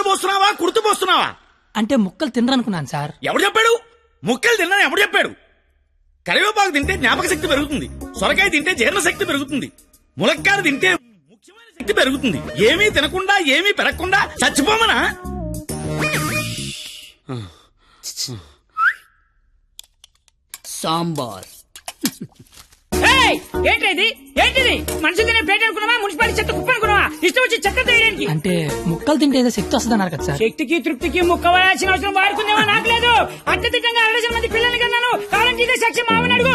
పాలు పోస్తున్నావా కుర్తు పోస్తున్నావా అంటే ముక్కలు తినరనుకున్నాను సార్. ఎవడు చెప్పాడు? ముక్కలు తిన్నా ఎవడు చెప్పాడు? కరివేపాకు తింటే జ్ఞాపక శక్తి పెరుగుతుంది. సొరకాయ తింటే జీర్ణ శక్తి పెరుగుతుంది. ములక్కారు తింటే ముఖ్యమైన శక్తి పెరుగుతుంది. ఏమీ తినకుండా ఏమీ పెరగకుండా చచ్చిపోమనా? సాంబార్. ఏంటిది ఏంటిది? మనుషులు తినే ప్లేట్ అనుకున్నావా? మున్సిపాలిటీ చెత్త కుప్ప అనుకున్నావా? ఇష్టం వచ్చి చెత్త తీయడానికి. అంటే ముక్కలు తింటే ఏదో శక్తి వస్తుంది అన్నారు కదా సార్. శక్తికి తృప్తికి ముక్కవలసిన అవసరం వాడుకుందేమో నాకు లేదు. అత్యధికంగా అరవై మంది పిల్లల్ని కన్నాను. కావాలంటే ఇదే సాక్షి మామని అడుగు.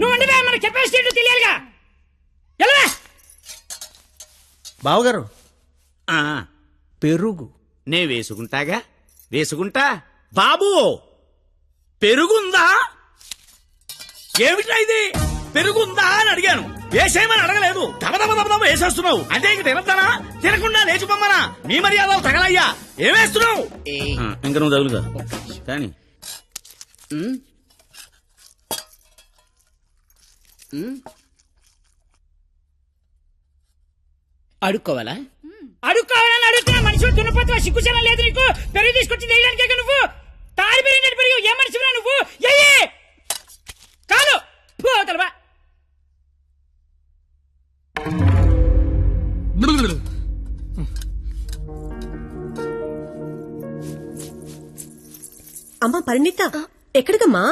నువ్వు ఉండవే మన కెపాసిటీ తెలియాలిగా. ఎలా బావగారు ఆ, పెరుగు. నే వేసుకుంటాగా? వేసుకుంటా? బాబు పెరుగుందా? ఏమిటా ఇది? పెరుగుందా అని అడిగాను. వేసేయమని అడగలేదు. వేసేస్తున్నావు. అంటే ఇంక తినద్దానా? తినకుండా లేచిపోమ్మనా? మీ మర్యాదలు తగలయ్యా. ఏమేస్తున్నావు ఇంక నువ్వు తగులుగా కానీ. అడుక్కోవాలా? అడుక్కోవాలని అడుగుతున్నా మనిషి దున్నపోతున్నా సిగ్గుచనం లేదు నీకు? పెరుగు తీసుకొచ్చి పరిణిత ఎక్కడికమ్మా?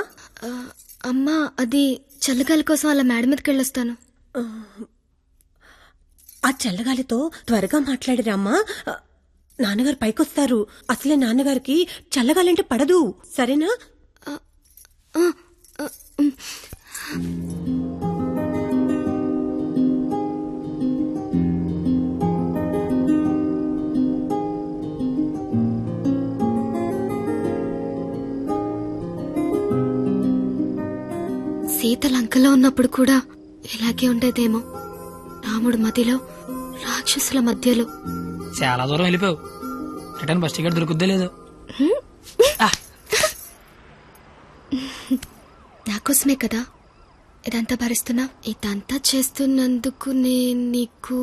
అమ్మా అది చల్లగాలి కోసం అలా మేడ మీదకి వెళ్ళొస్తాను. ఆ చల్లగాలితో త్వరగా మాట్లాడిరామ్మా నాన్నగారు పైకొస్తారు. అసలే నాన్నగారికి చల్లగాలంటే పడదు. సరేనా? లంకలో ఉన్నప్పుడు కూడా ఇలాగే ఉండేదేమో. రాముడు మదిలో రాక్షసుల మధ్యలో. చాలా దూరం వెళ్ళిపోయావు. రిటర్న్ బస్ టికెట్ దొరుకుద్దే లేదు. నాకోసమే కదా ఇదంతా భరిస్తున్నా. ఇదంతా చేస్తున్నందుకు నేను నీకు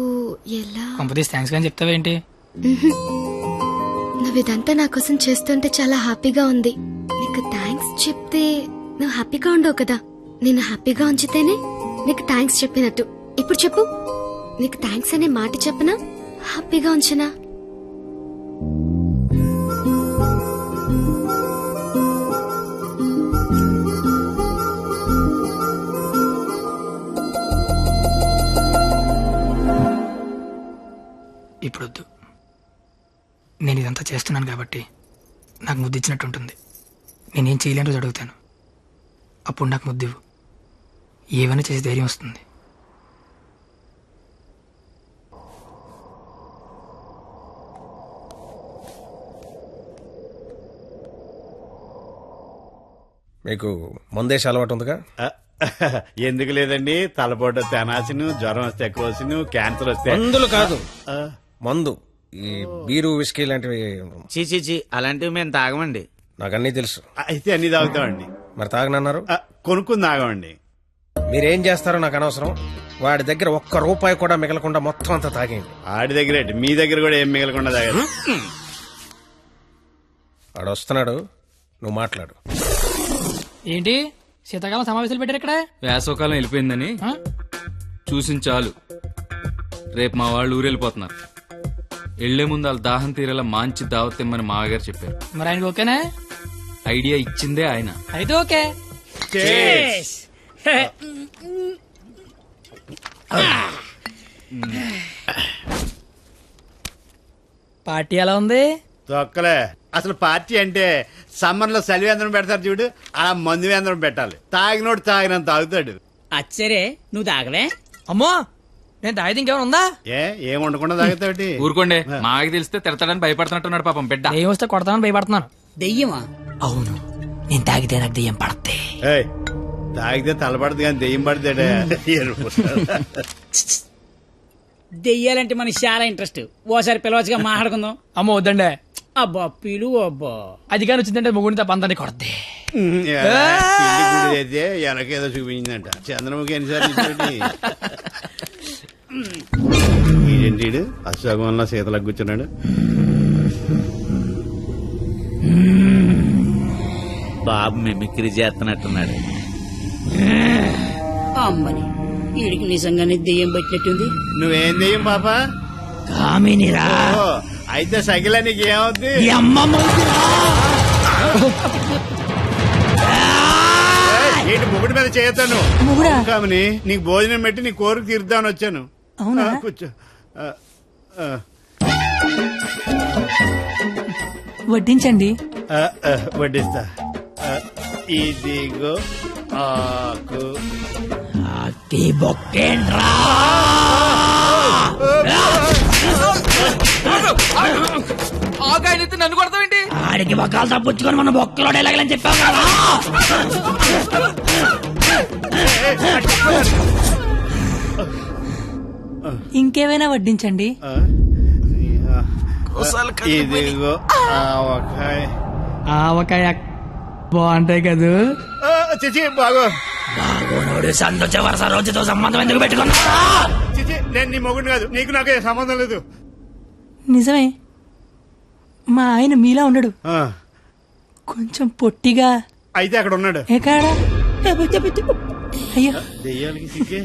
ఎలా? కంపెనీస్ థ్యాంక్స్ కానీ చెప్తావేంటి? నువ్వు ఇదంతా నా కోసం చేస్తుంటే చాలా హ్యాపీగా ఉంది. నీకు థ్యాంక్స్ చెప్తే నువ్వు హ్యాపీగా ఉండవు కదా? నేను హ్యాపీగా ఉంచితేనే నీకు థ్యాంక్స్ చెప్పినట్టు. ఇప్పుడు చెప్పు. నీకు థ్యాంక్స్ అనే మాట చెప్పనా? హ్యాపీగా ఉంచనా? ఇప్పుడు వద్దు నేను ఇదంతా చేస్తున్నాను కాబట్టి నాకు ముద్దు ఇచ్చినట్టు ఉంటుంది నేనేం చేయలేని అడుగుతాను అప్పుడు నాకు ముద్దివు ఏమైనా చేసి ధైర్యం వస్తుంది? మీకు మందేసి అలవాటు ఉందిగా? ఎందుకు లేదండి? తలపోట తెనాసిను జ్వరం వస్తే ఎక్కువసిను క్యాన్సర్ వస్తే మందులు కాదు. మందు. ఈ బీరు విస్కీ లాంటివి చీ చీ చీ. అలాంటివి మేము తాగమండి. నాకు అన్నీ తెలుసు. అయితే అన్ని తాగుతామండి. మరి తాగనన్నారు? కొనుక్కుని తాగమండి. మీరేం చేస్తారో నాకు అనవసరం. వాడి దగ్గర ఒక్క రూపాయి కూడా మిగలకుండా మొత్తం అంతా తాగేయండి. ఆడి దగ్గర? మీ దగ్గర కూడా ఏం మిగలకుండా తాగారు వాడు వస్తున్నాడు. నువ్వు మాట్లాడు. ఏంటి? శీతాకాలం సమావేశాలు పెట్టారు ఇక్కడ? వేసవకాలం వెళ్ళిపోయిందని? చూసిన చాలు. రేపు మా వాళ్ళు ఊరెళ్ళిపోతున్నారు. వెళ్ళే ముందు వాళ్ళ దాహం తీరేలా మంచి దావత్ ఇమ్మని మామగారు చెప్పారు. మరి ఆయనకి ఓకేనా? ఐడియా ఇచ్చిందే ఆయన. అయితే ఓకే. పార్టీ ఎలా ఉంది? తొక్కలే. అసలు పార్టీ అంటే సమ్మర్లో సలివేంద్రం పెడతారు చూడు అలా మందు వేంద్రం పెట్టాలి. తాగినోడు తాగినంత తాగుతాడు. అచ్చరే నువ్వు తాగలే అమ్మో నేను తాగితే ఇంకేమైనా ఉందా? ఏ ఏం ఉండకుండా తాగుతాడు ఊరుకోండి మాకి తెలిస్తే తిడతాడని భయపడుతున్నట్టున్నాడు పాపం బిడ్డ. దెయ్యం వస్తే కొడతామని భయపడుతున్నాను. దెయ్యమా? అవును నేను తాగితే నాకు దెయ్యం పడద్ది. ఏయ్, తాగితే తలపడదు కానీ దెయ్యం పడితే దెయ్యాలంటే మనకి చాలా ఇంట్రెస్ట్. ఓసారి పిలవచ్చుగా మాట్లాడుకుందాం. అమ్మ వద్దండే. అబ్బా పిలు అబ్బా. అది కానీ వచ్చిందంటే ముగ్గురి తప్ప అందరినీ కొడతాయి అయితే చూపించిందంట. చంద్రముఖి ఎన్నిసార్లు ఈడు అశోకంలో సీతలకు కూర్చున్నాడు. బాబు మిమిక్రీ చేస్తున్నట్టున్నాడు. అమ్మని వీడికి నిజంగానే దెయ్యం పట్టినట్టుంది. నువ్వేం దెయ్యం పాప? కామినిరా. అయితే సగిల నీకు ఏమవుద్ది ఈ అమ్మ మౌతురా. ఏయ్, ఏంటి ముగుడి మీద చేయతాను మొగుడా? కామని నీకు భోజనం పెట్టి నీ కోరిక తీర్దామని వచ్చాను. అవునా? కూర్చో. వడ్డించండి. వడ్డిస్తా. ఇదిగో ఆకు. అతి బొక్కేంట్రా? ఆకాయనెత్తి నన్ను కొడతావేంటి? ఆడికి బొక్కలు తప్పించుకొని మన బొక్కలో ఎలాగలని చెప్పావు కదా. ఇంకేమైనా వడ్డించండి. ఆ, ఆ, ఇదిగో ఆవకాయ. ఆవకాయ బాగుంటాయి కదూ? చిచి బాగో. బాగోనోడు సంతోష వరుస రోజుతో సంబంధం ఎందుకు పెట్టుకున్నా చిచి నేను నీ మొగుడు కాదు నీకు నాకు సంబంధం లేదు. నిజమే. మా ఆయన మీలా ఉండడు. ఆ, కొంచెం పొట్టిగా. అయితే అక్కడ ఉన్నాడు. ఎకాడా అయ్యో. దెయ్యానికి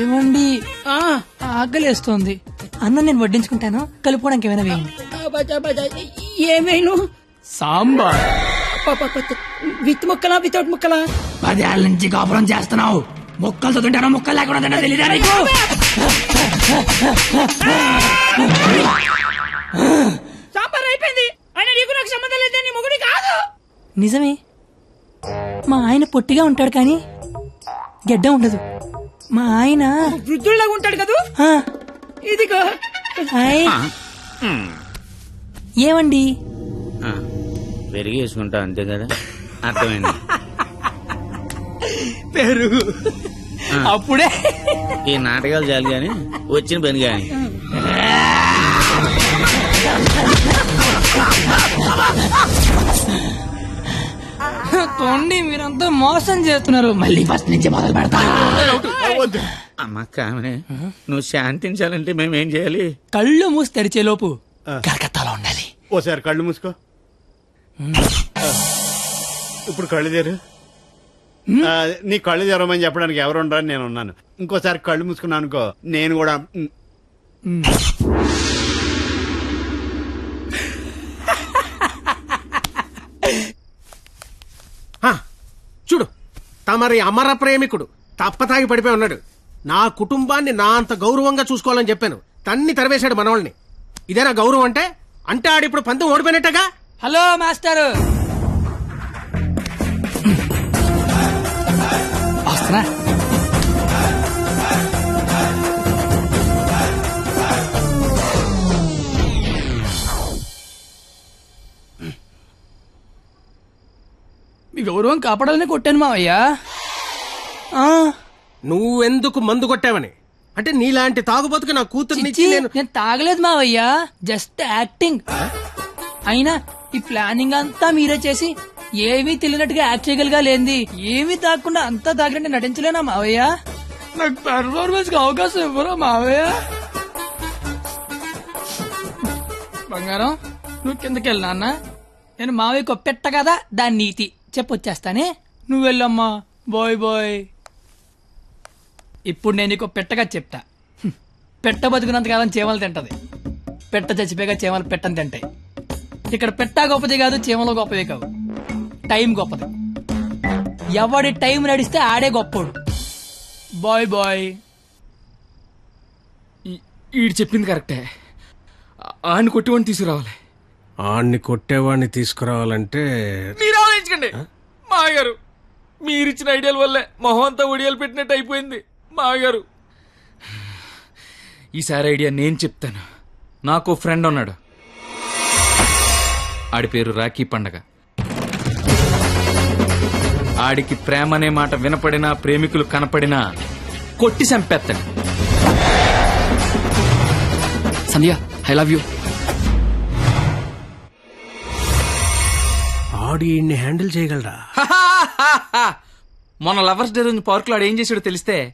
ఏమండి? ఆ, ఆకలేస్తోంది. అన్నం నేను వడ్డించుకుంటాను కలుపుకోవడానికి ఏమైనా వేయండి. ఏమైనా? సాంబార్. విత్ ముక్కలా వితౌట్ ముక్కలా? పదేళ్ళ నుంచి కాపురం చేస్తున్నావు. ముక్కలు తింటానో ముక్కలు లేకుండా తింటా తెలీదా నీకు? సాంబార్ అయిపోయింది. అయినా నీకు నాకు సంబంధం లేదు నీ మొగుడి కాదు. నిజమే. మా ఆయన పొట్టిగా ఉంటాడు కానీ గెడ్డ ఉండదు. మా ఆయన వృద్ధుల్లాగా ఉంటాడు కదా? ఆ, ఇదిగో. ఆయ్. ఏమండి? పెరిగి వేసుకుంటా అంతే కదా. అర్థమైంది. పెరుగు. అప్పుడే. ఈ నాటకాలు చాలు గాని వచ్చిన పని గాని. తోండి మీరంతా మోసం చేస్తున్నారు. మళ్ళీ ఫస్ట్ నుంచి మొదలు పెడతా వద్దు అమ్మ కామనే నువ్వు శాంతించాలంటే మేము ఏం చేయాలి? కళ్ళు మూసి తెరిచే లోపు కలకత్తాలో ఉండాలి. ఓసారి కళ్ళు మూసుకో. ఇప్పుడు కళ్ళు తెరు. నీ కళ్ళు తెరవమని చెప్పడానికి ఎవరు ఉండరని నేను ఉన్నాను. ఇంకోసారి కళ్ళు మూసుకున్నాను అనుకో నేను కూడా చూడు తమరి అమర ప్రేమికుడు తప్పతాగి పడిపోయి ఉన్నాడు. నా కుటుంబాన్ని నా అంత గౌరవంగా చూసుకోవాలని చెప్పాను. తన్ని తరివేశాడు మనవాళ్ళని. ఇదేనా గౌరవం అంటే? అంటే ఆడిప్పుడు పంతం ఓడిపోయినట్టగా? Hello master. వస్తున్నా? మీ గౌరవం కాపాడాలని కొట్టాను మావయ్యా. ఆ, నువ్వెందుకు మందు కొట్టావని? అంటే నీలాంటి తాగుబోతుకి నా కూతుర్ని చిచ్చి, నేను తాగలేదు మావయ్యా. Just acting. అయినా ఈ ప్లానింగ్ అంతా మీరే చేసి ఏమీ తెలియనట్టుగా యాక్ట్ చేయగలిగా లేంది ఏమీ తాగకుండా అంతా తాగినట్టు నటించలేనా మావయ్య? నాకు పెర్ఫార్మెన్స్కి అవకాశం ఇవ్వరా మావయ్య? బంగారం నువ్వు కిందకి వెళ్ళు నాన్న. నేను మావయ్యకు పెట్ట కదా దాని నీతి. చెప్పొచ్చేస్తానే. నువ్వు వెళ్ళమ్మా. Bye bye. ఇప్పుడు నేను నీకు పెట్టగా చెప్తా. పెట్ట బతుకున్నంత కాలం చీమలు తింటది. పెట్ట చచ్చిపోయాక చీమలు పెట్టని తింటాయి. ఇక్కడ పెట్ట గొప్పది కాదు చీమలు గొప్పది కావు. టైం గొప్పది. ఎవడి టైం నడిస్తే ఆడే గొప్పోడు. Bye bye. ఈడు చెప్పింది కరెక్టే. ఆయన కొట్టివాడిని తీసుకురావాలి. ఆణ్ణి కొట్టేవాడిని తీసుకురావాలంటే మీరు ఆలోచించకండి. మాగారు మీరిచ్చిన ఐడియాల వల్లే మొహం అంతా ఒడియాలు పెట్టినట్టు అయిపోయింది. మాగారు ఈసారి ఐడియా నేను చెప్తాను. నాకు ఫ్రెండ్ ఉన్నాడు. ఆడి పేరు రాఖీ పండగ. ఆడికి ప్రేమ అనే మాట వినపడినా ప్రేమికులు కనపడినా కొట్టి చంపేస్తాడు. Sandhya I love you. Audi handle చేయగలరా? మొన్న లవర్స్ డే రోజు పార్క్లో ఆడు ఏం చేసాడో తెలిస్తే